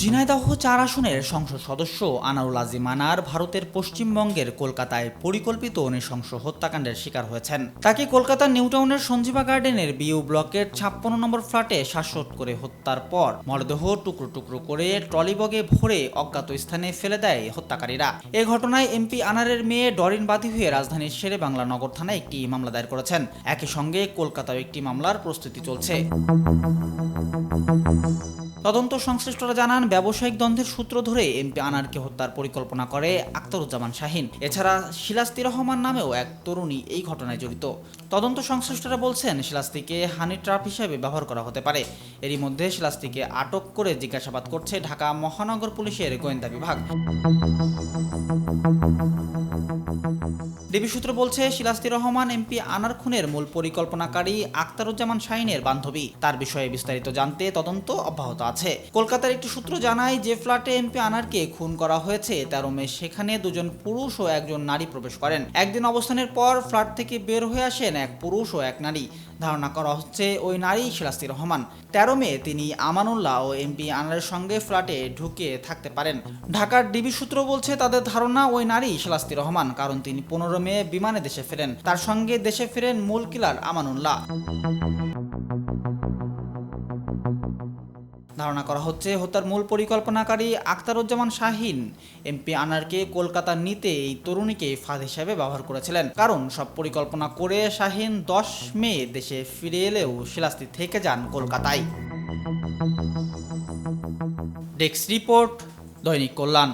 ঝিনাইদহ চার আসনের সংসদ সদস্য আনারুল আজিম আনার ভারতের পশ্চিমবঙ্গের কলকাতায় পরিকল্পিত নৃশংস হত্যাকাণ্ডের শিকার হয়েছেন। তাকে কলকাতার নিউটাউনের সঞ্জীবা গার্ডেনের বিউ ব্লকের ছাপ্পান্ন নম্বর ফ্ল্যাটে শ্বাসরোধ করে হত্যার পর মরদেহ টুকরো টুকরো করে ট্রলিবগে ভরে অজ্ঞাত স্থানে ফেলে দেয় হত্যাকারীরা। এ ঘটনায় এমপি আনারের মেয়ে ডরিন বাদী হয়ে রাজধানীর শেরে বাংলা নগর থানায় একটি মামলা দায়ের করেছেন। একই সঙ্গে কলকাতায় একটি মামলার প্রস্তুতি চলছে। তদন্ত সংশ্লিষ্টরা জানান, ব্যবসায়িক দ্বন্দ্বের সূত্র ধরে এমপি আনারকে হত্যার পরিকল্পনা করে আক্তারুজ্জামান শাহিন। এছাড়া শিলাস্তি রহমান নামেও এক তরুণী এই ঘটনায় জড়িত। তদন্ত সংশ্লিষ্টরা বলছেন, শিলাস্তিকে হানি ট্রাপ হিসেবে ব্যবহার করা হতে পারে। এরই মধ্যে শিলাস্তিকে আটক করে জিজ্ঞাসাবাদ করছে ঢাকা মহানগর পুলিশের গোয়েন্দা বিভাগ। ডিবি সূত্র বলছে শিলাস্তি রহমান এমপি আনার খুনের মূল পরিকল্পনাকারী আক্তারুজ্জামান শাহিনের বান্ধবী। তার বিষয়ে বিস্তারিত জানতে তদন্ত অব্যাহত আছে। কলকাতার একটি সূত্র জানায়, যে ফ্ল্যাটে এমপি আনারকে খুন করা হয়েছে, তেরো মে সেখানে দুজন পুরুষ ও একজন নারী প্রবেশ করেন। একদিন অবস্থানের পর ফ্ল্যাট থেকে বের হয়ে আসেন এক পুরুষ ও এক নারী। ধারণা করা হচ্ছে, ওই নারী শিলাস্তি রহমান। তেরো মে তিনি আমানুল্লাহ ও এমপি আনারের সঙ্গে ফ্ল্যাটে ঢুকে থাকতে পারেন। ঢাকার ডিবি সূত্র বলছে, তাদের ধারণা ওই নারী শিলাস্তি রহমান, কারণ তিনি পনেরো মে বিমানে দেশে ফেরেন। তার সঙ্গে দেশে ফেরেন মূল কিলার আমানুল্লাহ। ধারণা করা হচ্ছে, হত্যার মূল পরিকল্পনাকারী আখতারুজ্জামান শাহিন, এমপি আনারকে কলকাতা নিতে এই তরুণীকে ফাঁদ হিসেবে ব্যবহার করেছিলেন। কারণ সব পরিকল্পনা করে শাহিন দশ মে দেশে ফিরে এলেও শিলাস্তি থেকে যান কলকাতায়। ডেস্ক রিপোর্ট, দৈনিক কল্যাণ।